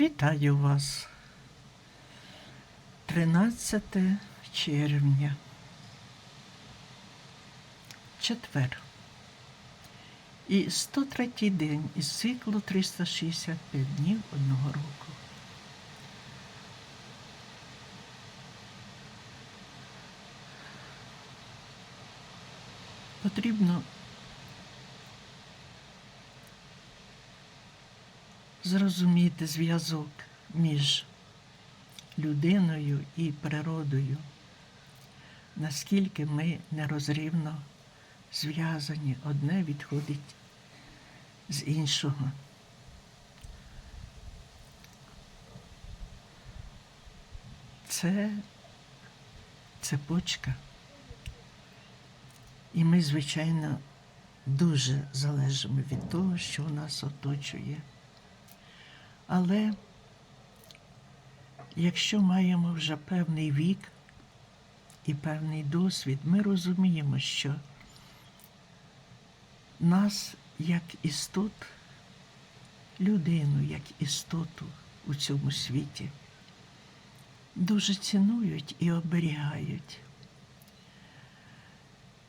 Вітаю вас. 13 червня. Четвер. І 103 день із циклу 365 днів одного року. Потрібно зрозуміти зв'язок між людиною і природою, наскільки ми нерозривно зв'язані, одне відходить з іншого. Це цепочка. І ми, звичайно, дуже залежимо від того, що нас оточує. Але якщо маємо вже певний вік і певний досвід, ми розуміємо, що нас як істот, людину як істоту у цьому світі дуже цінують і оберігають.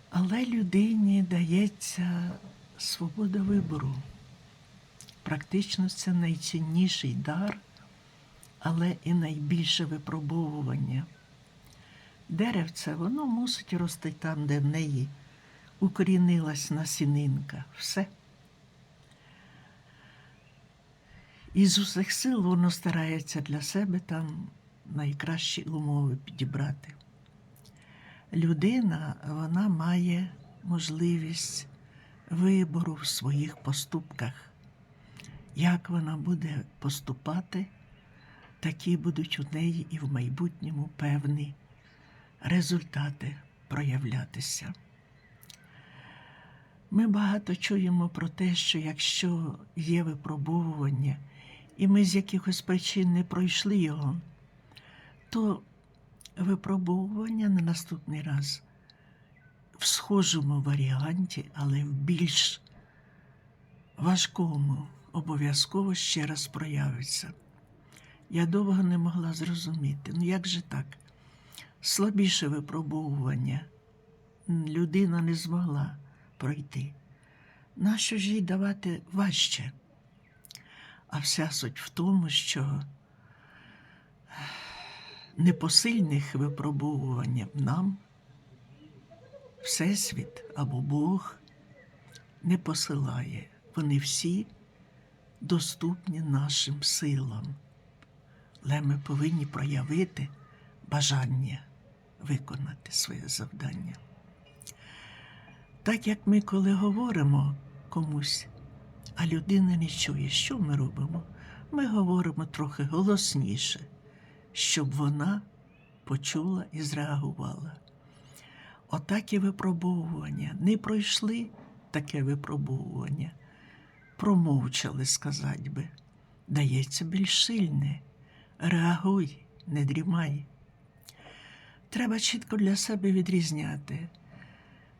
Але людині дається свобода вибору. Практично це найцінніший дар, але і найбільше випробовування. Деревце, воно мусить рости там, де в неї укорінилась насінинка. Все. І з усіх сил воно старається для себе там найкращі умови підібрати. Людина вона має можливість вибору в своїх поступках. Як вона буде поступати, такі будуть у неї і в майбутньому певні результати проявлятися. Ми багато чуємо про те, що якщо є випробовування, і ми з якихось причин не пройшли його, то випробовування на наступний раз в схожому варіанті, але в більш важкому обов'язково ще раз проявиться. Я довго не могла зрозуміти, ну як же так? Слабіше випробовування людина не змогла пройти. Нащо ж їй давати важче? А вся суть в тому, що непосильних випробовувань нам Всесвіт або Бог не посилає. Вони всі доступні нашим силам. Але ми повинні проявити бажання виконати своє завдання. Так як ми, коли говоримо комусь, а людина не чує, що ми робимо? Ми говоримо трохи голосніше, щоб вона почула і зреагувала. Отак і випробовування. Не пройшли таке випробовування, промовчали, сказать би. Дається більш сильне. Реагуй, не дрімай. Треба чітко для себе відрізняти,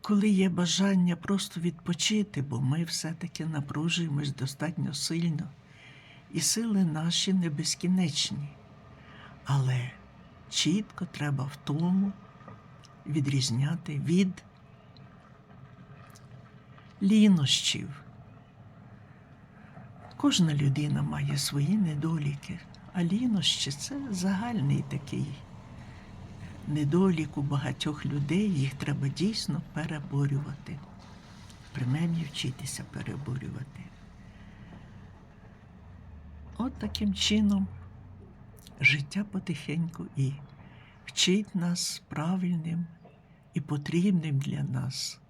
коли є бажання просто відпочити, бо ми все-таки напружуємось достатньо сильно, і сили наші не безкінечні. Але чітко треба в тому відрізняти від лінощів. Кожна людина має свої недоліки, а лінощі це загальний такий недолік у багатьох людей, їх треба дійсно переборювати, принаймні вчитися переборювати. От таким чином життя потихеньку і вчить нас правильним і потрібним для нас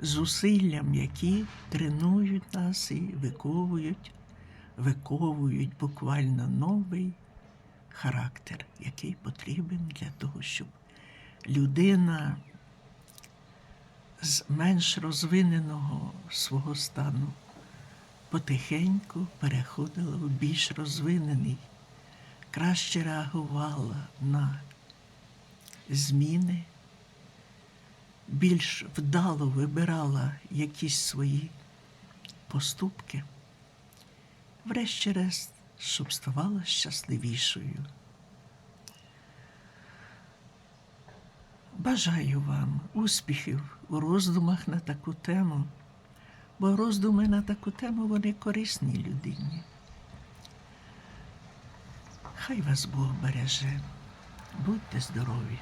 зусиллям, які тренують нас і виковують, виковують буквально новий характер, який потрібен для того, щоб людина з менш розвиненого свого стану потихеньку переходила в більш розвинений, краще реагувала на зміни, більш вдало вибирала якісь свої поступки, врешті-решт щоб ставала щасливішою. Бажаю вам успіхів у роздумах на таку тему, бо роздуми на таку тему вони корисні людині. Хай вас Бог береже. Будьте здорові!